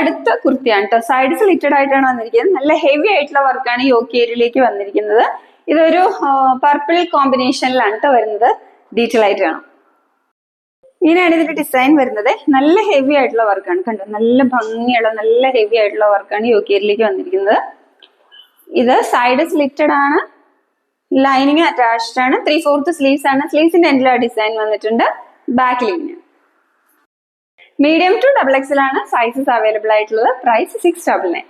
അടുത്ത കുർത്തിയാണ്. കേട്ടോ സൈഡ് സ്ലിറ്റഡ് ആയിട്ടാണ് വന്നിരിക്കുന്നത്. നല്ല ഹെവി ആയിട്ടുള്ള വർക്കാണ് യോക്ക് ഏരിയയിലേക്ക് വന്നിരിക്കുന്നത്. ഇതൊരു പർപ്പിൾ കോമ്പിനേഷനിലാണ് കേട്ടോ വരുന്നത്. ഡീറ്റെയിൽ ആയിട്ട് കാണാം. ഇങ്ങനെയാണ് ഇതിന്റെ ഡിസൈൻ വരുന്നത്. നല്ല ഹെവി ആയിട്ടുള്ള വർക്കാണ് കണ്ടോ? നല്ല ഭംഗിയുള്ള നല്ല ഹെവി ആയിട്ടുള്ള വർക്കാണ് ഏരിയയിലേക്ക് വന്നിരിക്കുന്നത്. ഇത് സൈഡ് സ്ലിറ്റഡ് ആണ്. ലൈനിങ് അറ്റാച്ച്ഡ് ആണ്. ത്രീ ഫോർത്ത് സ്ലീവ്സ് ആണ്. സ്ലീവ്സിന്റെ എൻഡിൽ ഡിസൈൻ വന്നിട്ടുണ്ട്. ബാക്കിൽ ഇങ്ങനെ മീഡിയം ടു ഡബിൾ എക്സൽ ആണ് സൈസസ് അവൈലബിൾ ആയിട്ടുള്ളത്. Price six double nine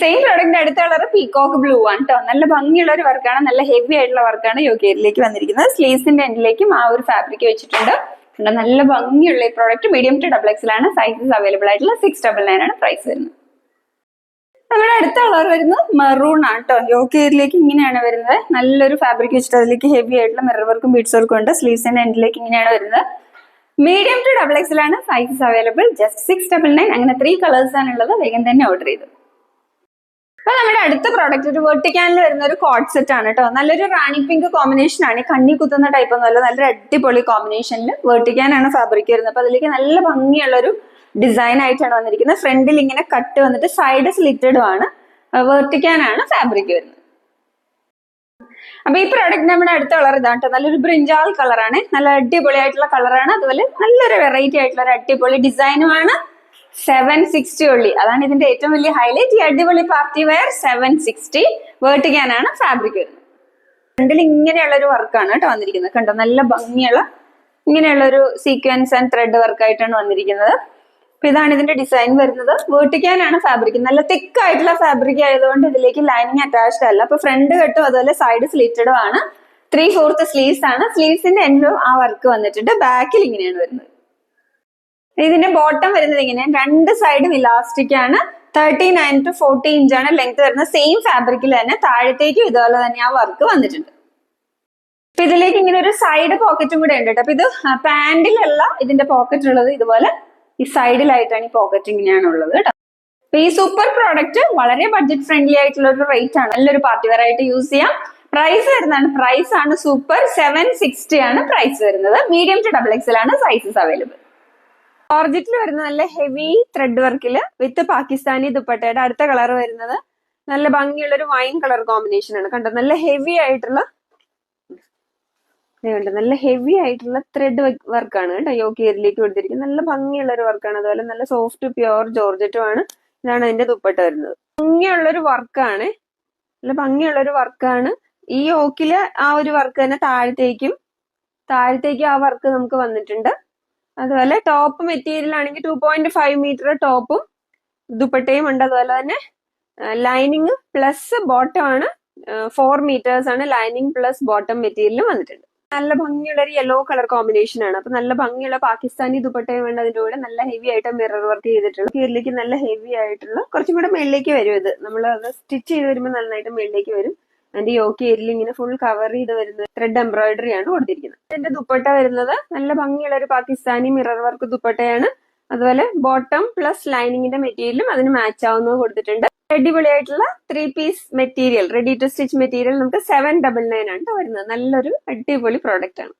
same പ്രോഡക്റ്റിന്റെ അടുത്ത കളർ പീകോക്ക് ബ്ലൂ ആണ് കേട്ടോ നല്ല ഭംഗിയുള്ള ഒരു വർക്കാണ് നല്ല ഹെവി ആയിട്ടുള്ള വർക്കാണ് യോക്കേരിലേക്ക് വന്നിരിക്കുന്നത്. സ്ലീവ്സിന്റെ എൻഡിലേക്കും ആ ഒരു ഫാബ്രിക് വെച്ചിട്ടുണ്ട്. നല്ല ഭംഗിയുള്ള ഈ product medium to double XL ആണ് സൈസസ് അവൈലബിൾ ആയിട്ടുള്ള സിക്സ് ഡബിൾ നയൻ ആണ് പ്രൈസ് വരുന്നത്. നമ്മുടെ അടുത്ത കളർ വരുന്നത് മെറൂൺ ആണ് കേട്ടോ യോക്കേരിലേക്ക് ഇങ്ങനെയാണ് വരുന്നത്. നല്ലൊരു ഫാബ്രിക് വെച്ചിട്ട് അതിലേക്ക് ഹെവി ആയിട്ടുള്ള മിറർ വർക്കും ബീഡ്സ് വർക്കും ഉണ്ട്. സ്ലീവ്സിന്റെ എൻഡിലേക്ക് ഇങ്ങനെയാണ് വരുന്നത്. മീഡിയം ടു ഡബിൾ എക്സ് ആണ് sizes available just six double nine അങ്ങനെ ത്രീ കളേഴ്സ് ആണ് ഉള്ളത്. വേഗം തന്നെ ഓർഡർ ചെയ്തു. അപ്പൊ നമ്മുടെ അടുത്ത പ്രോഡക്റ്റ് ഒരു വെർട്ടിക്കാനിൽ വരുന്ന ഒരു കോഡ് സെറ്റ് ആണ് കേട്ടോ. നല്ലൊരു റാണി പിങ്ക് കോമ്പിനേഷൻ ആണ്. കണ്ണി കുത്തുന്ന ടൈപ്പ് ഒന്നുമല്ല നല്ലൊരു അടിപൊളി കോമ്പിനേഷനിൽ വെർട്ടിക്കാനാണ് ഫാബ്രിക് വരുന്നത്. അപ്പൊ അതിലേക്ക് നല്ല ഭംഗിയുള്ള ഒരു ഡിസൈൻ ആയിട്ടാണ് വന്നിരിക്കുന്നത്. ഫ്രണ്ടിൽ ഇങ്ങനെ കട്ട് വന്നിട്ട് സൈഡ് സ്ലിറ്റഡും ആണ്. ഫാബ്രിക് വരുന്നത്. അപ്പൊ ഈ പ്രോഡക്റ്റ് നമ്മുടെ അടുത്ത കളർ ഇതാണ് കേട്ടോ. നല്ലൊരു ബ്രിഞ്ചാൾ കളറാണ് നല്ല അടിപൊളിയായിട്ടുള്ള കളറാണ് അതുപോലെ നല്ലൊരു വെറൈറ്റി ആയിട്ടുള്ള ഒരു അടിപൊളി ഡിസൈനുമാണ് സെവൻ സിക്സ്റ്റി ഉള്ളി. അതാണ് ഇതിന്റെ ഏറ്റവും വലിയ ഹൈലൈറ്റ് ഈ അടിപൊളി പാർട്ടി വെയർ സെവൻ സിക്സ്റ്റി വേർട്ടിക്കാനാണ് ഫാബ്രിക് വരുന്നത് ഫ്രണ്ടിൽ ഇങ്ങനെയുള്ള ഒരു വർക്കാണ് കേട്ടോ വന്നിരിക്കുന്നത്. കണ്ടോ? നല്ല ഭംഗിയുള്ള ഇങ്ങനെയുള്ള ഒരു സീക്വൻസ് ആൻഡ് ത്രെഡ് വർക്ക് ആയിട്ടാണ് വന്നിരിക്കുന്നത്. അപ്പൊ ഇതാണ് ഇതിന്റെ ഡിസൈൻ വരുന്നത്. വേർട്ടിക്കാനാണ് ഫാബ്രിക് നല്ല തിക്ക് ആയിട്ടുള്ള ഫാബ്രിക് ആയതുകൊണ്ട് ഇതിലേക്ക് ലൈനിങ് അറ്റാച്ച്ഡ് അല്ല. അപ്പൊ ഫ്രണ്ട് കെട്ടും അതുപോലെ സൈഡ് സ്ലിറ്റഡും ആണ്. ത്രീ ഫോർത്ത് സ്ലീവ്സ് ആണ്. സ്ലീവ്സിന്റെ എൻഡും ആ വർക്ക് വന്നിട്ടുണ്ട്. ബാക്കിൽ ഇങ്ങനെയാണ് വരുന്നത്. ഇതിന്റെ ബോട്ടം വരുന്നത് ഇങ്ങനെ രണ്ട് സൈഡും ഇലാസ്റ്റിക് ആണ്. തേർട്ടി നയൻ ടു ഫോർട്ടി ആണ് ലെങ്ത് വരുന്നത്. സെയിം ഫാബ്രിക്കിൽ തന്നെ താഴത്തേക്കും ഇതുപോലെ തന്നെ ആ വർക്ക് വന്നിട്ടുണ്ട്. അപ്പൊ ഇതിലേക്ക് ഇങ്ങനെ ഒരു സൈഡ് പോക്കറ്റും കൂടെ ഉണ്ട് കേട്ടോ. അപ്പൊ ഇത് പാൻറിലല്ല ഇതിന്റെ പോക്കറ്റ് ഉള്ളത് ഇതുപോലെ ഈ സൈഡിലായിട്ടാണ് ഈ പോക്കറ്റ് ഇങ്ങനെയാണ് ഉള്ളത് കേട്ടോ. അപ്പൊ ഈ സൂപ്പർ പ്രോഡക്റ്റ് വളരെ ബഡ്ജറ്റ് ഫ്രണ്ട്ലി ആയിട്ടുള്ള ഒരു റേറ്റ് ആണ്. നല്ലൊരു പാർട്ടി വെയർ ആയിട്ട് യൂസ് ചെയ്യാം. പ്രൈസ് വരുന്നതാണ്. പ്രൈസ് ആണ് സൂപ്പർ സെവൻ സിക്സ്റ്റി ആണ് പ്രൈസ് വരുന്നത്. മീഡിയം ടു ഡബിൾ എക്സൽ ആണ് സൈസസ് അവൈലബിൾ ഓർജിറ്റിൽ വരുന്ന നല്ല ഹെവി ത്രെഡ് വർക്കിൽ വിത്ത് പാകിസ്ഥാനി ദുപ്പട്ടയുടെ അടുത്ത കളർ വരുന്നത് നല്ല ഭംഗിയുള്ള ഒരു വൈൻ കളർ കോമ്പിനേഷൻ ആണ്. കണ്ടോ? നല്ല ഹെവി ആയിട്ടുള്ള ദേ കണ്ടോ നല്ല ഹെവി ആയിട്ടുള്ള ത്രെഡ് വർക്കാണ് കേട്ടോ. യോക്ക് ഏരിയയിലേക്ക് കൊടുത്തിരിക്കുന്നത്. നല്ല ഭംഗിയുള്ള ഒരു വർക്കാണ് അതുപോലെ നല്ല സോഫ്റ്റ് പ്യുവർ ജോർജറ്റും ആണ്. ഇതാണ് അതിന്റെ ദുപ്പട്ട വരുന്നത്. ഭംഗിയുള്ള ഒരു വർക്കാണ് നല്ല ഭംഗിയുള്ള ഒരു വർക്കാണ് ഈ യോക്കിൽ ആ ഒരു വർക്ക് തന്നെ താഴത്തേക്കും താഴത്തേക്കും ആ വർക്ക് നമുക്ക് വന്നിട്ടുണ്ട്. അതുപോലെ ടോപ്പ് മെറ്റീരിയൽ ആണെങ്കിൽ ടു പോയിന്റ് ഫൈവ് മീറ്റർ ടോപ്പും ദുപ്പട്ടയും ഉണ്ട്. അതുപോലെ തന്നെ ലൈനിങ് പ്ലസ് ബോട്ടം ആണ്. ഫോർ മീറ്റേഴ്സ് ആണ് ലൈനിങ് പ്ലസ് ബോട്ടം മെറ്റീരിയലും വന്നിട്ടുണ്ട്. നല്ല ഭംഗിയുള്ള ഒരു യെല്ലോ കളർ കോമ്പിനേഷൻ ആണ്. അപ്പൊ നല്ല ഭംഗിയുള്ള പാകിസ്ഥാനി ദുപ്പട്ടയും വേണ്ട അതിന്റെ കൂടെ നല്ല ഹെവി ആയിട്ട് മിറർ വർക്ക് ചെയ്തിട്ടുള്ള കീറിലേക്ക് നല്ല ഹെവി ആയിട്ടുള്ള കുറച്ചും കൂടെ മേളിലേക്ക് വരും ഇത്. നമ്മൾ അത് സ്റ്റിച്ച് ചെയ്ത് വരുമ്പോൾ നന്നായിട്ട് മേളിലേക്ക് വരും. അതിന്റെ യോക്ക് ഏരിയയിൽ ഇങ്ങനെ ഫുൾ കവർ ചെയ്ത് വരുന്ന ത്രെഡ് എംബ്രോയിഡറി ആണ് കൊടുത്തിരിക്കുന്നത്. ഇതിന്റെ ദുപ്പട്ട വരുന്നത് നല്ല ഭംഗിയുള്ള ഒരു പാകിസ്ഥാനി മിറർ വർക്ക് ദുപ്പട്ടയാണ്. അതുപോലെ ബോട്ടം പ്ലസ് ലൈനിങ്ങിന്റെ മെറ്റീരിയലും അതിന് മാച്ച് ആവുന്നത് കൊടുത്തിട്ടുണ്ട്. അടിപൊളിയായിട്ടുള്ള three piece material ready to stitch material നമുക്ക് സെവൻ ഡബിൾ നയൻ ആണ് വരുന്നത്. നല്ലൊരു അടിപൊളി പ്രോഡക്റ്റ് ആണ്.